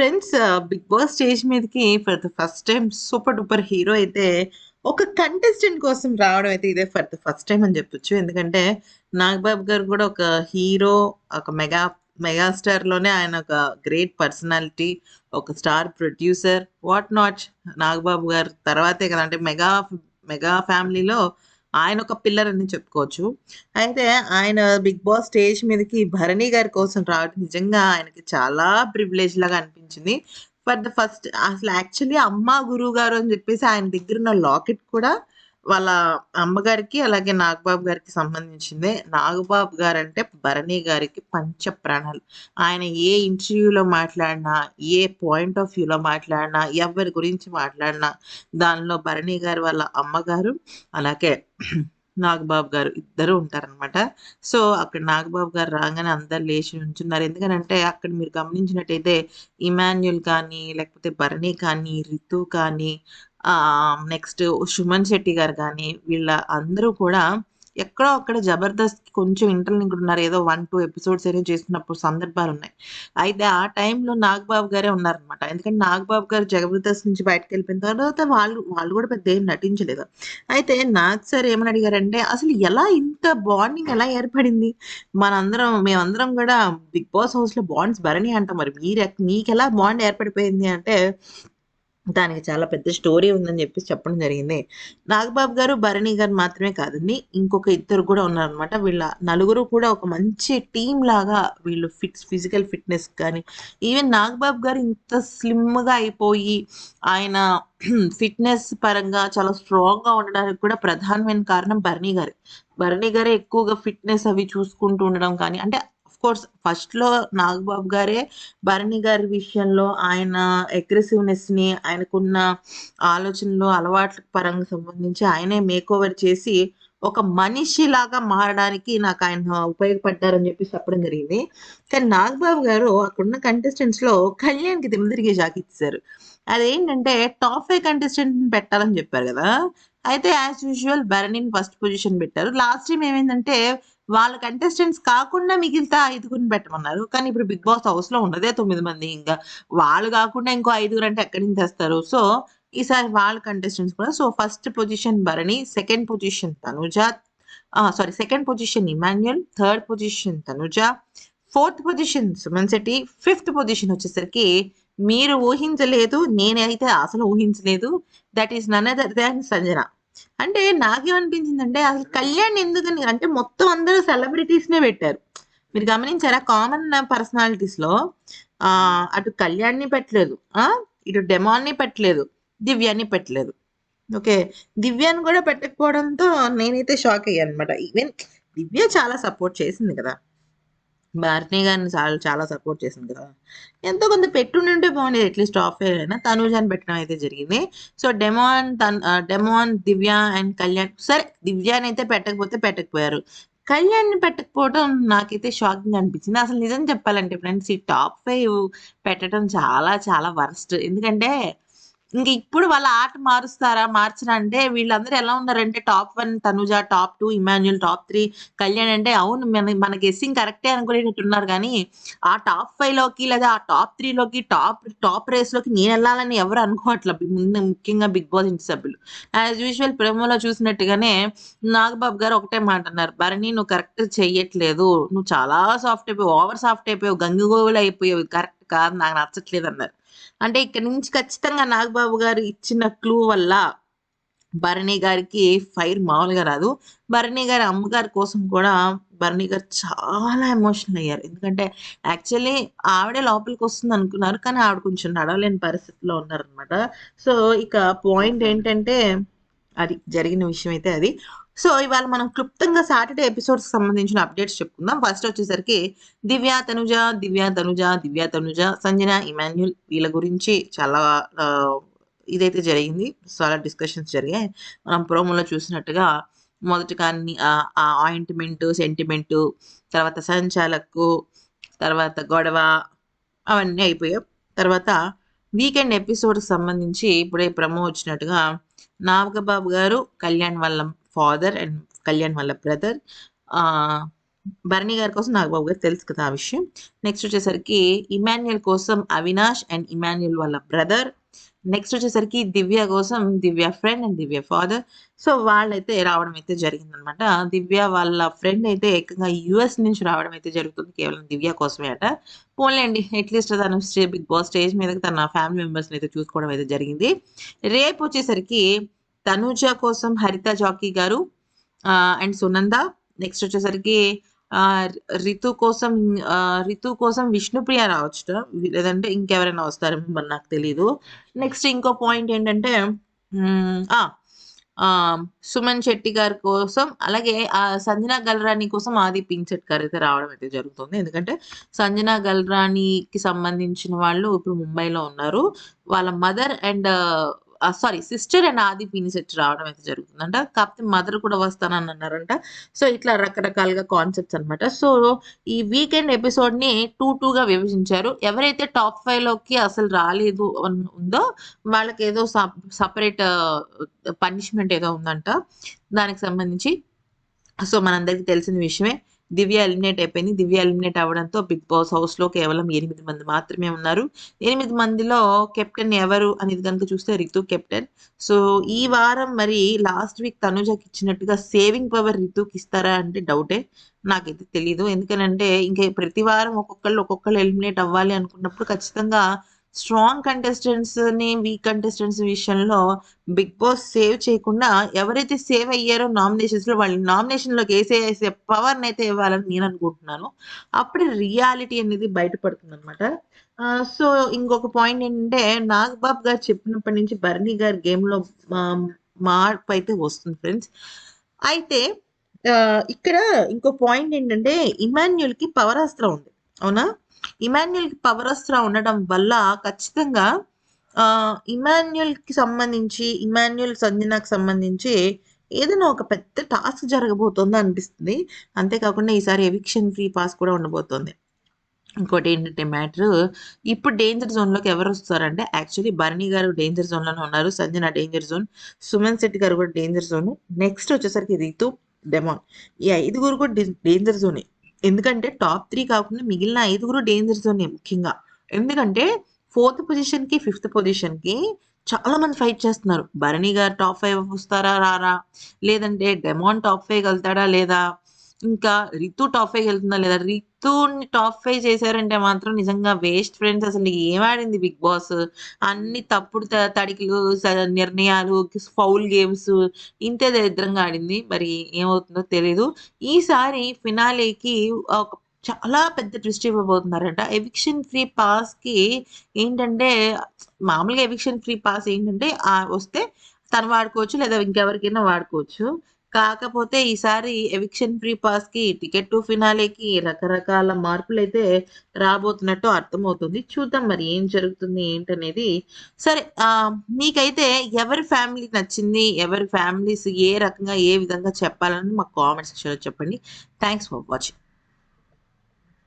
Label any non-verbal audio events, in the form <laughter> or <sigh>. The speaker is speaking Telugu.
ఫ్రెండ్స్ బిగ్ బాస్ స్టేజ్ మీదకి for the first time super duper hero అయితే ఒక కంటెస్టెంట్ కోసం రావడం అయితే ఇదే ఫర్ ద ఫస్ట్ టైం అని చెప్పొచ్చు. ఎందుకంటే నాగబాబు గారు కూడా ఒక హీరో ఒక మెగా మెగాస్టార్లోనే ఆయన ఒక గ్రేట్ పర్సనాలిటీ ఒక star producer what not. Nagababu గారు తర్వాతే కదా అంటే మెగా మెగా ఫ్యామిలీలో ఆయన ఒక పిల్లర్ అని చెప్పుకోవచ్చు. అయితే ఆయన బిగ్ బాస్ స్టేజ్ మీదకి భరణి గారి కోసం రావడం నిజంగా ఆయనకి చాలా ప్రివిలేజ్ లాగా అనిపించింది. ఫర్ ద ఫస్ట్ అసలు యాక్చువల్లీ అమ్మ గురువు గారు అని చెప్పేసి ఆయన దగ్గర ఉన్న లాకెట్ కూడా వాళ్ళ అమ్మగారికి అలాగే నాగబాబు గారికి సంబంధించింది. నాగబాబు గారు అంటే భరణి గారికి పంచ ప్రాణాలు. ఆయన ఏ ఇంటర్వ్యూలో మాట్లాడినా ఏ పాయింట్ ఆఫ్ వ్యూలో మాట్లాడినా ఎవరి గురించి మాట్లాడినా దానిలో భరణి గారు వాళ్ళ అమ్మగారు అలాగే నాగబాబు గారు ఇద్దరు ఉంటారనమాట సో అక్కడ నాగబాబు గారు రాగానే అందరు లేచి ఉంచున్నారు ఎందుకనంటే అక్కడ మీరు గమనించినట్టయితే ఇమాన్యుల్ కానీ లేకపోతే భరణి కానీ రితు కానీ నెక్స్ట్ సుమన్ శెట్టి గారు కానీ వీళ్ళ అందరూ కూడా ఎక్కడో అక్కడ జబర్దస్త్ కొంచెం ఇంటర్లింక్ ఉన్నారు. ఏదో వన్ టూ ఎపిసోడ్స్ ఏదో చేసినప్పుడు సందర్భాలు ఉన్నాయి. అయితే ఆ టైంలో నాగబాబు గారే ఉన్నారనమాట ఎందుకంటే నాగబాబు గారు జబర్దస్త్ నుంచి బయటకు వెళ్ళిపోయిన తర్వాత వాళ్ళు వాళ్ళు కూడా పెద్ద ఏం నటించలేదు. అయితే నాగ్ సార్ ఏమని అడిగారంటే అసలు ఎలా ఇంత బాండింగ్ ఎలా ఏర్పడింది? మనందరం మేమందరం కూడా బిగ్ బాస్ హౌస్లో బాండ్స్ భరణి అంటాం. మరి మీరు మీకు ఎలా బాండ్ ఏర్పడిపోయింది? అంటే దానికి చాలా పెద్ద స్టోరీ ఉందని చెప్పేసి చెప్పడం జరిగింది. నాగబాబు గారు భరణి గారు మాత్రమే కాదండి ఇంకొక ఇద్దరు కూడా ఉన్నారనమాట వీళ్ళ నలుగురు కూడా ఒక మంచి టీం లాగా వీళ్ళు ఫిట్స్ ఫిజికల్ ఫిట్నెస్ కానీ ఈవెన్ నాగబాబు గారు ఇంత స్లిమ్గా అయిపోయి ఆయన <clears throat> ఫిట్నెస్ పరంగా చాలా స్ట్రాంగ్గా ఉండడానికి కూడా ప్రధానమైన కారణం భరణి గారే. భరణి గారే ఎక్కువగా ఫిట్నెస్ అవి చూసుకుంటూ ఉండడం కానీ అంటే కోర్స్ ఫస్ట్లో నాగబాబు గారే భరణి గారి విషయంలో ఆయన అగ్రెసివ్నెస్ని ఆయనకున్న ఆలోచనలు అలవాట్ల పరంగా సంబంధించి ఆయనే మేక్ ఓవర్ చేసి ఒక మనిషి లాగా మారడానికి నాకు ఆయన ఉపయోగపడ్డారని చెప్పి చెప్పడం జరిగింది. కానీ నాగబాబు గారు అక్కడున్న కంటెస్టెంట్స్లో కళ్యాణ్కి తిరిగి షాక్ ఇచ్చారు. అదేంటంటే టాప్ ఫైవ్ కంటెస్టెంట్ పెట్టాలని చెప్పారు కదా అయితే యాజ్ యూజువల్ భరణిని ఫస్ట్ పొజిషన్ పెట్టారు. లాస్ట్ టైం ఏమైందంటే వాళ్ళ కంటెస్టెంట్స్ కాకుండా మిగిలితే ఐదుగురిని పెట్టమన్నారు. కానీ ఇప్పుడు బిగ్ బాస్ హౌస్లో ఉన్నదే తొమ్మిది మంది ఇంకా. వాళ్ళు కాకుండా ఇంకో ఐదుగురు అంటే ఎక్కడి నుంచి తెస్తారు సో ఈసారి వాళ్ళ కంటెస్టెంట్స్ కూడా. So first position Bharani second position Tanuja sorry second position Emmanuel third position Tanuja fourth position Suman Shetty fifth position వచ్చేసరికి మీరు ఊహించలేదు నేనైతే అసలు ఊహించలేదు. That is none other than Sanjana అంటే నాకేమనిపించిందంటే అసలు కళ్యాణ్ ఎందుకని అంటే మొత్తం అందరూ సెలబ్రిటీస్ నే పెట్టారు. మీరు గమనించారా కామన్ పర్సనాలిటీస్లో అటు కళ్యాణ్ని పెట్టలేదు ఇటు డెమాన్ని పెట్టలేదు దివ్యాన్ని పెట్టలేదు. ఓకే దివ్యాన్ని కూడా పెట్టకపోవడంతో నేనైతే షాక్ అయ్యాను అనమాట ఈవెన్ దివ్య చాలా సపోర్ట్ చేసింది కదా. భారతీయ గారిని చాలా చాలా సపోర్ట్ చేసింది కదా. ఎంతో కొంత పెట్టుండి ఉంటే బాగుండేది. అట్లీస్ట్ ఆఫ్ అయినా తనుజాని పెట్టడం అయితే జరిగింది. So demon than demon Divya and Kalyan సరే దివ్యాని అయితే పెట్టకపోతే పెట్టకపోయారు. కళ్యాణ్ని పెట్టకపోవడం నాకైతే షాకింగ్ అనిపించింది. అసలు నిజం చెప్పాలంటే ఫ్రెండ్స్ ఈ టాప్ ఫైవ్ పెట్టడం చాలా చాలా వర్స్ట్. ఎందుకంటే ఇంక ఇప్పుడు వాళ్ళ ఆట మారుస్తారా మార్చరా అంటే వీళ్ళందరూ ఎలా ఉన్నారంటే top one Tanuja top two Emmanuel top three Kalyan అంటే అవును మన మన గెస్సింగ్ కరెక్టే అనుకునేటట్టు ఉన్నారు కానీ ఆ టాప్ ఫైవ్లోకి లేదా ఆ టాప్ త్రీ లోకి టాప్ టాప్ రేస్లోకి నేను వెళ్ళాలని ఎవరు అనుకోవట్లే. ముందు ముఖ్యంగా బిగ్ బాస్ ఇంటి సభ్యులు. యాజ్ యూజువల్ ప్రేమలో చూసినట్టుగానే నాగబాబు గారు ఒకటే మాట అన్నారు. భరణి నువ్వు కరెక్ట్ చెయ్యట్లేదు. నువ్వు చాలా సాఫ్ట్ అయిపోయావు ఓవర్ సాఫ్ట్ అయిపోయావు గంగిగోవులు అయిపోయావు. కరెక్ట్ కాదు నాకు నచ్చట్లేదు అన్నారు. అంటే ఇక్కడ నుంచి ఖచ్చితంగా నాగబాబు గారు ఇచ్చిన క్లూ వల్ల భరణి గారికి ఫైర్ మామూలుగా రాదు. భరణి గారి అమ్మగారి కోసం కూడా భరణి గారు చాలా ఎమోషనల్ అయ్యారు. ఎందుకంటే యాక్చువల్లీ ఆవిడే లోపలికి వస్తుంది అనుకున్నారు కానీ ఆవిడ కొంచెం నడవలేని పరిస్థితిలో ఉన్నారనమాట సో ఇక పాయింట్ ఏంటంటే అది జరిగిన విషయం అయితే అది. సో ఇవాళ మనం క్లుప్తంగా సాటర్డే ఎపిసోడ్స్ సంబంధించిన అప్డేట్స్ చెప్పుకుందాం. ఫస్ట్ వచ్చేసరికి దివ్య తనుజ దివ్య తనుజ దివ్య తనుజ సంజన ఇమాన్యుల్ వీళ్ళ గురించి చాలా ఇదైతే జరిగింది. చాలా డిస్కషన్స్ జరిగాయి. మనం ప్రోమోలో చూసినట్టుగా మొదటి ఆ ఆయింట్మెంట్ సెంటిమెంట్ తర్వాత సంచాలకు తర్వాత గొడవ అవన్నీ అయిపోయాయి. తర్వాత వీకెండ్ ఎపిసోడ్కి సంబంధించి ఇప్పుడే ప్రమో వచ్చినట్టుగా నాగబాబు గారు కళ్యాణ్ వల్లం ఫాదర్ అండ్ కళ్యాణ్ వాళ్ళ బ్రదర్. భరణి గారి కోసం నాగబాబు గారు తెలుసు కదా ఆ విషయం. నెక్స్ట్ వచ్చేసరికి ఇమాన్యుయల్ కోసం అవినాష్ అండ్ ఇమాన్యుయల్ వాళ్ళ బ్రదర్. నెక్స్ట్ వచ్చేసరికి దివ్య కోసం Divya friend and Divya father. So వాళ్ళైతే రావడం అయితే జరిగిందనమాట. దివ్య వాళ్ళ ఫ్రెండ్ అయితే ఏకంగా యుఎస్ నుంచి రావడం అయితే జరుగుతుంది కేవలం దివ్య కోసమే అట. పోన్లేండి అట్లీస్ట్ తను బిగ్ బాస్ స్టేజ్ మీద తన ఫ్యామిలీ మెంబర్స్ని అయితే చూసుకోవడం అయితే జరిగింది. రేపు వచ్చేసరికి తనూజ కోసం హరిత జాకీ గారు అండ్ సునంద. నెక్స్ట్ వచ్చేసరికి రితు కోసం రితు కోసం విష్ణుప్రియ రావచ్చు. లేదంటే ఇంకెవరైనా వస్తారేమో మరి నాకు తెలియదు నెక్స్ట్ ఇంకో పాయింట్ ఏంటంటే సుమన్ శెట్టి గారి కోసం అలాగే ఆ సంజన గల్రాణి కోసం ఆది పింక్ గారు అయితే రావడం అయితే జరుగుతుంది. ఎందుకంటే సంజన గల్రాణికి సంబంధించిన వాళ్ళు ఇప్పుడు ముంబైలో ఉన్నారు. వాళ్ళ mother and sorry sister and Aadi Pinisetty రావడం అయితే జరుగుతుందంట. కాకపోతే మదర్ కూడా వస్తానని అన్నారంట. సో ఇట్లా రకరకాలుగా కాన్సెప్ట్స్ అనమాట సో ఈ వీకెండ్ ఎపిసోడ్ని టూ టూగా విభజించారు. ఎవరైతే టాప్ ఫైవ్లోకి అసలు రాలేదు ఉందో వాళ్ళకి ఏదో సపరేట్ పనిష్మెంట్ uh, ఏదో ఉందంట. దానికి సంబంధించి. సో మనందరికీ తెలిసిన విషయమే. దివ్య ఎలిమినేట్ అయిపోయింది. దివ్య ఎలిమినేట్ అవ్వడంతో బిగ్ బాస్ హౌస్లో కేవలం ఎనిమిది మంది మాత్రమే ఉన్నారు. ఎనిమిది మందిలో కెప్టెన్ ఎవరు అనేది కనుక చూస్తే రితు కెప్టెన్. సో ఈ వారం మరి లాస్ట్ వీక్ తనుజకి ఇచ్చినట్టుగా సేవింగ్ పవర్ రితుకి ఇస్తారా అంటే డౌటే. నాకైతే తెలియదు ఎందుకనంటే ఇంకా ప్రతి వారం ఒక్కొక్కళ్ళు ఒక్కొక్కళ్ళు ఎలిమినేట్ అవ్వాలి అనుకున్నప్పుడు ఖచ్చితంగా స్ట్రాంగ్ కంటెస్టెంట్స్ని వీక్ కంటెస్టెంట్స్ విషయంలో బిగ్ బాస్ సేవ్ చేయకుండా ఎవరైతే సేవ్ అయ్యారో నామినేషన్స్లో వాళ్ళ నామినేషన్లోకి వేసే వేసే పవర్ అయితే ఇవ్వాలని నేను అనుకుంటున్నాను. అప్పుడే రియాలిటీ అనేది బయటపడుతుంది అనమాట సో ఇంకొక పాయింట్ ఏంటంటే నాగబాబు గారు చెప్పినప్పటి నుంచి బర్ణి గారి గేమ్లో మార్పు అయితే వస్తుంది ఫ్రెండ్స్ అయితే ఇక్కడ ఇంకో పాయింట్ ఏంటంటే ఇమాన్యుల్కి పవర్ అస్త్రం ఉంది. అవునా? ఇమాన్యుల్ పవర్ అస్త్రం ఉండడం వల్ల ఖచ్చితంగా ఆ ఇమాన్యుల్కి సంబంధించి ఇమాన్యుల్ సంజనాకు సంబంధించి ఏదైనా ఒక పెద్ద టాస్క్ జరగబోతోంది అనిపిస్తుంది. అంతేకాకుండా ఈసారి ఎవిక్షన్ ఫ్రీ పాస్ కూడా ఉండబోతోంది. ఇంకోటి ఏంటంటే మ్యాటర్ ఇప్పుడు డేంజర్ జోన్లోకి ఎవరు వస్తారంటే యాక్చువల్లీ భరణి గారు డేంజర్ జోన్లోనే ఉన్నారు సంజన డేంజర్ జోన్ సుమన్ శెట్టి గారు కూడా డేంజర్ జోన్. నెక్స్ట్ వచ్చేసరికి రితు డెమాన్. ఈ ఐదుగురు కూడా డేంజర్ జోనే. ఎందుకంటే టాప్ త్రీ కాకుండా మిగిలిన ఐదుగురు డేంజర్ జోనే ముఖ్యంగా. ఎందుకంటే ఫోర్త్ పొజిషన్కి ఫిఫ్త్ పొజిషన్కి చాలా మంది ఫైట్ చేస్తున్నారు. భరణి గారు టాప్ ఫైవ్ వస్తారా రారా? లేదంటే డెమాన్ టాప్ ఫైవ్ వెళ్తాడా లేదా? ఇంకా రితు టాప్ ఫైవ్ వెళ్తుందా లేదా? రితుని టాప్ ఫైవ్ చేశారంటే మాత్రం నిజంగా వేస్ట్ ఫ్రెండ్స్ అసలు ఏం ఆడింది బిగ్ బాస్? అన్ని తప్పుడు త- తడికిలు నిర్ణయాలు ఫౌల్ గేమ్స్ ఇంతే దరిద్రంగా ఆడింది. మరి ఏమవుతుందో తెలియదు ఈసారి ఫినాలేకి ఒక చాలా పెద్ద ట్విస్ట్ ఇవ్వబోతున్నారంట. ఎవిక్షన్ ఫ్రీ పాస్కి ఏంటంటే మామూలుగా ఎవిక్షన్ ఫ్రీ పాస్ ఏంటంటే వస్తే తను వాడుకోవచ్చు లేదా ఇంకెవరికైనా వాడుకోవచ్చు. కాకపోతే ఈసారి ఎవిక్షన్ ఫ్రీ పాస్కి టికెట్ టు ఫినాలేకి రకరకాల మార్పులు అయితే రాబోతున్నట్టు అర్థమవుతుంది. చూద్దాం మరి ఏం జరుగుతుంది ఏంటనేది. సరే మీకైతే ఎవరి ఫ్యామిలీ నచ్చింది ఎవరి ఫ్యామిలీస్ ఏ రకంగా ఏ విధంగా చెప్పాలని మాకు కామెంట్ సెక్షన్లో చెప్పండి. Thanks for watching.